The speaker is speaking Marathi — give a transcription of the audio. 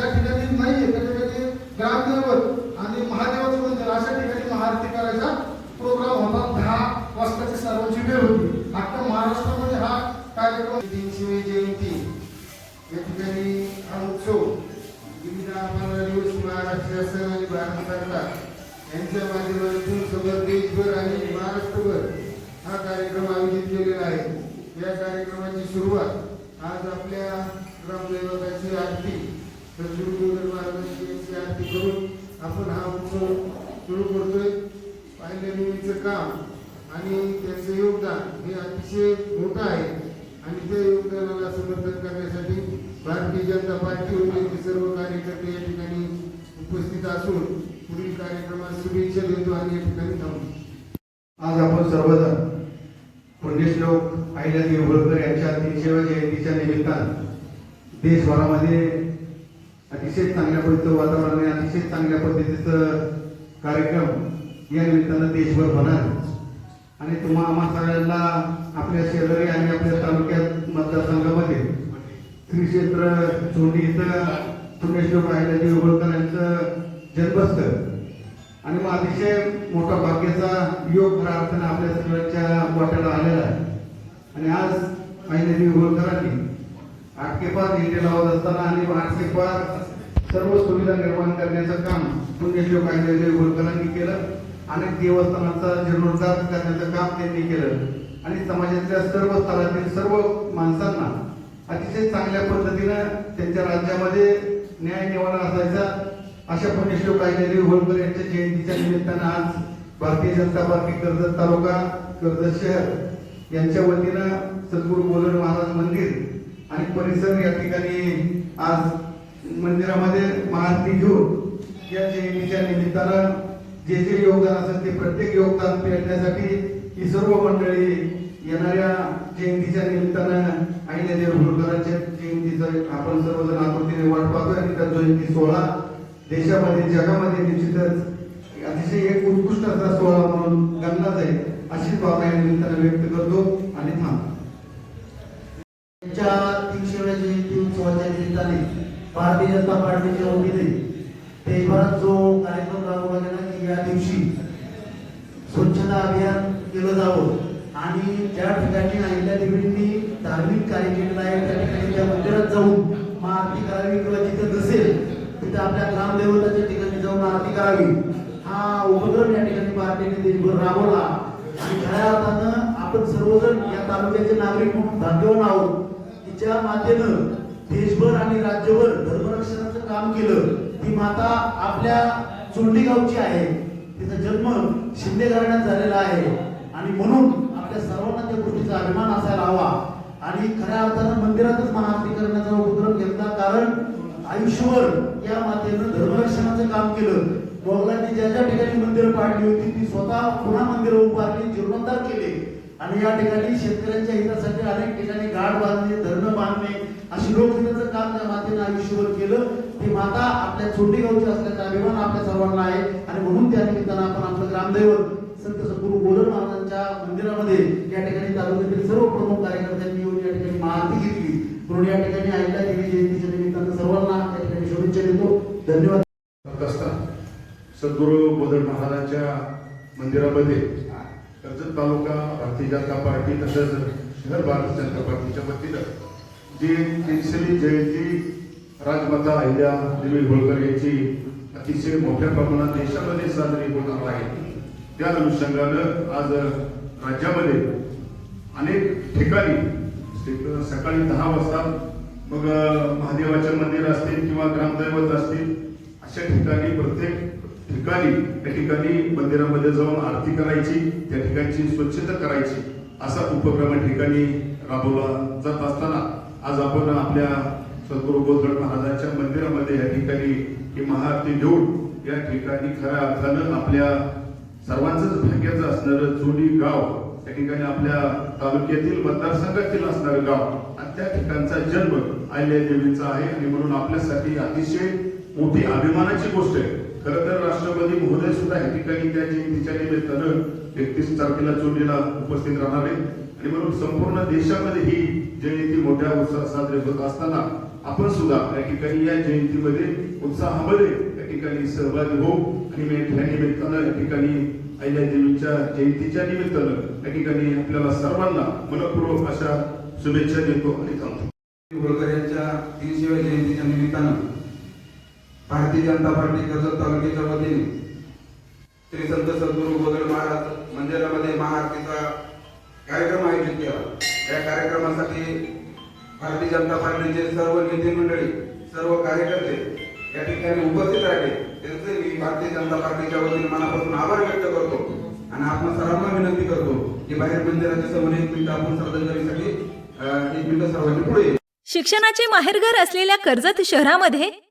त्या ज्या ठिकाणी नाहीये त्या ठिकाणी ग्रामदैवत आणि महादेवाचं मंदिर अशा ठिकाणी महाआरती करायचा प्रोग्राम होता. दहा वाजताची सर्वांची वेळ होती. आता महाराष्ट्रामध्ये हा कार्यक्रम तीनशे जयंती. या ठिकाणी हा उत्सव विविध पंधरा दिवस महाराष्ट्र शासन आणि भारत सरकार यांच्या माध्यमातून सगळं देशभर आणि महाराष्ट्रभर हा कार्यक्रम आयोजित केलेला आहे. या कार्यक्रमाची सुरुवात आज आपल्या ग्रामदैवताची आरती सद्गुरुदेव महाराजांची यांची आरती करून आपण हा उत्सव सुरू करतोय. पाहिल्यानेमीचं काम आणि त्याचं योगदान हे अतिशय मोठं आहे. आणि त्या योगदानाला समर्थन करण्यासाठी भारतीय जनता पार्टी वतीचे सर्व कार्यकर्ते या ठिकाणी उपस्थित असून पुढील कार्यक्रमात शुभेच्छा देतो आणि या ठिकाणी थांबतो आज आपण सर्वजण पुण्यश्लोक अहिल्यादेवी होळकर यांच्या तीनशेव्या जयंतीच्या निमित्तानं देशभरामध्ये अतिशय चांगल्या पद्धतीचं वातावरण आहे अतिशय चांगल्या पद्धतीचं कार्यक्रम या निमित्तानं देशभर होणार आणि तुम्हा आम्हा सगळ्यांना आपल्या शेजारी आणि आपल्या तालुक्यात मतदारसंघामध्ये श्री क्षेत्र चोंडी इथं पुण्यश्लोक अहिल्यादेवी होळकर यांचं जन्मस्थळ. आणि मग अतिशय मोठा भाग्याचा योग खऱ्या अर्थानं आपल्या सगळ्यांच्या वाट्याला आलेला आहे. आणि आज अहिल्यादेवी होळकरांनी आटकेपार झेंडे लावत असताना आणि आटकेपार सर्व सुविधा निर्माण करण्याचं काम पुण्यश्लोक अहिल्यादेवी होळकरांनी केलं. अनेक देवस्थानांचा जीर्णोद्धार करण्याचं काम त्यांनी केलं. आणि समाजातल्या सर्व स्तरातील सर्व माणसांना अतिशय चांगल्या पद्धतीनं त्यांच्या राज्यामध्ये न्याय निवाडा असायचा. अशा पुण्यश्लोक अहिल्यादेवी होळकर यांच्या जयंतीच्या निमित्तानं आज भारतीय जनता पार्टी कर्जत तालुका कर्जत शहर यांच्या वतीनं सद्गुरू बोलन महाराज मंदिर आणि परिसर या ठिकाणी आज मंदिरामध्ये महाआरती घेऊन या जयंतीच्या निमित्तानं जे जे योगदान असेल ते प्रत्येक योगदान पेटण्यासाठी ही सर्व मंडळी येणाऱ्या जयंतीच्या निमित्तानं अहिल्यादेवी होळकरांच्या जयंतीचा आपण सर्वजण आकृतीने वाट पाहतोय आणि त्या जयंती सोहळा देशामध्ये जगामध्ये निश्चितच अतिशय एक उत्कृष्ट असा सोहळा म्हणून गणला जाईल अशीच भावना या निमित्तानं व्यक्त करतो आणि थांबतो. भारतीय जनता पार्टीचे वतीने देशभरात जो कार्यक्रम राबवला गेला की या दिवशी स्वच्छता अभियान केलं जावं. आणि ज्या ठिकाणी अहिल्या देवींनी धार्मिक कार्य केलेलं आहे त्या ठिकाणी त्या मंदिरात जाऊन मग आरती करावी किंवा जिथं नसेल तिथं आपल्या ग्रामदेवताच्या ठिकाणी जाऊन आरती करावी. हा उपक्रम या ठिकाणी पार्टीने देशभर राबवला. आणि खऱ्या अर्थानं आपण सर्वजण या तालुक्याचे नागरिक म्हणून भाग्यवान आहोत. की ज्या मातेनं देशभर आणि राज्यभर धर्मरक्षणाचं काम केलं ती माता आपल्या चोंडी गावची आहे. तिचा जन्म शिंदे घराण्यात झालेला आहे. आणि म्हणून आपल्या सर्वांना त्या गोष्टीचा अभिमान असायला हवा. आणि खऱ्या अर्थानं मंदिरातच महाआरती करण्याचा उपक्रम घेतला कारण आयुष्यभर या मातेनं धर्मरक्षणाचं काम केलं. मोगलांनी ज्या ज्या ठिकाणी मंदिरं पाडली होती ती स्वतः पुन्हा मंदिरं उभारली जीर्णोद्धार केले. आणि या ठिकाणी शेतकऱ्यांच्या हितासाठी अनेक ठिकाणी गाड बांधणे धरणं बांधणे अशी लोकहिताचं काम त्या मातेनं आयुष्यभर केलं. ती माता आपल्या छोटी गावची असल्याचा अभिमान आपल्या सर्वांना आहे. आणि म्हणून त्या निमित्तानं आपण आपलं ग्रामदैवत संत सद्गुरु गोधन महाराजांच्या मंदिरामध्ये या ठिकाणी तालुक्यातील सर्व प्रमुख कार्यकर्त्यांनी येऊन या ठिकाणी माहिती घेतली. म्हणून या ठिकाणी आईला देवी जयंतीच्या निमित्तानं सर्वांना या शुभेच्छा देतो. धन्यवाद. सद्गुरु बोधड महाराजांच्या मंदिरामध्ये कर्जत तालुका भारतीय जनता पार्टी तसंच शहर भारतीय जनता पार्टीच्या वतीनं जी तीनशेवी जयंती राजमाता अहिल्या देवी होळकर यांची अतिशय मोठ्या प्रमाणात देशामध्ये साजरी होणार आहे. त्या अनुषंगानं आज राज्यामध्ये अनेक ठिकाणी सकाळी दहा वाजता मग महादेवाचे मंदिर असतील किंवा ग्रामदैवत असतील अशा ठिकाणी प्रत्येक ठिकाणी त्या ठिकाणी मंदिरामध्ये जाऊन आरती करायची त्या ठिकाणची स्वच्छता करायची असा उपक्रम या ठिकाणी राबवला जात असताना आज आपण आपल्या सद्गुरू गोधड महाराजांच्या मंदिरामध्ये या ठिकाणी ही महाआरती घेऊन या ठिकाणी खऱ्या अर्थानं आपल्या सर्वांचंच भाग्याचं असणारं जोडी गाव त्या ठिकाणी आपल्या तालुक्यातील मतदारसंघातील असणारं गाव आणि त्या ठिकाणचा जन्म आयल्या देवीचा आहे आणि म्हणून आपल्यासाठी अतिशय मोठी अभिमानाची गोष्ट आहे. खर तर राष्ट्रपती महोदय सुद्धा या ठिकाणी त्या जयंतीच्या निमित्तानं एकतीस तारखेला चोरीला उपस्थित राहणार आहे आणि म्हणून संपूर्ण देशामध्ये ही जयंती मोठ्या उत्साहात साजरी होत असताना आपण सुद्धा या ठिकाणी या जयंतीमध्ये उत्साहामध्ये या ठिकाणी सहभागी होऊ. आणि मी ह्या निमित्तानं या ठिकाणी अहिल्या देवीच्या जयंतीच्या निमित्तानं या ठिकाणी आपल्याला सर्वांना मनपूर्वक अशा शुभेच्छा देतो आणि थांबतो. होळकर यांच्या तीनशेव्या जयंतीच्या निमित्तानं भारतीय जनता पार्टी कर्जत तालुक्याच्या वतीने श्री संत सद्गुरू गोदळ महाराज मंदिरामध्ये महाआरतीचा कार्यक्रम आयोजित केला. या कार्यक्रमासाठी भारतीय जनता पार्टीचे सर्व नेते मंडळी सर्व कार्यकर्ते या ठिकाणी उपस्थित राहिले. त्यांचे मी भारतीय जनता पार्टीच्या वतीने मनापासून आभार व्यक्त करतो आणि आपण सर्वांना विनंती करतो की बाहेर मंदिराच्या समोर एक मिनिट आपण श्रद्धांजलीसाठी एक मिनिट सर्वांनी पुढे शिक्षणाचे माहेरघर असलेल्या कर्जत शहरामध्ये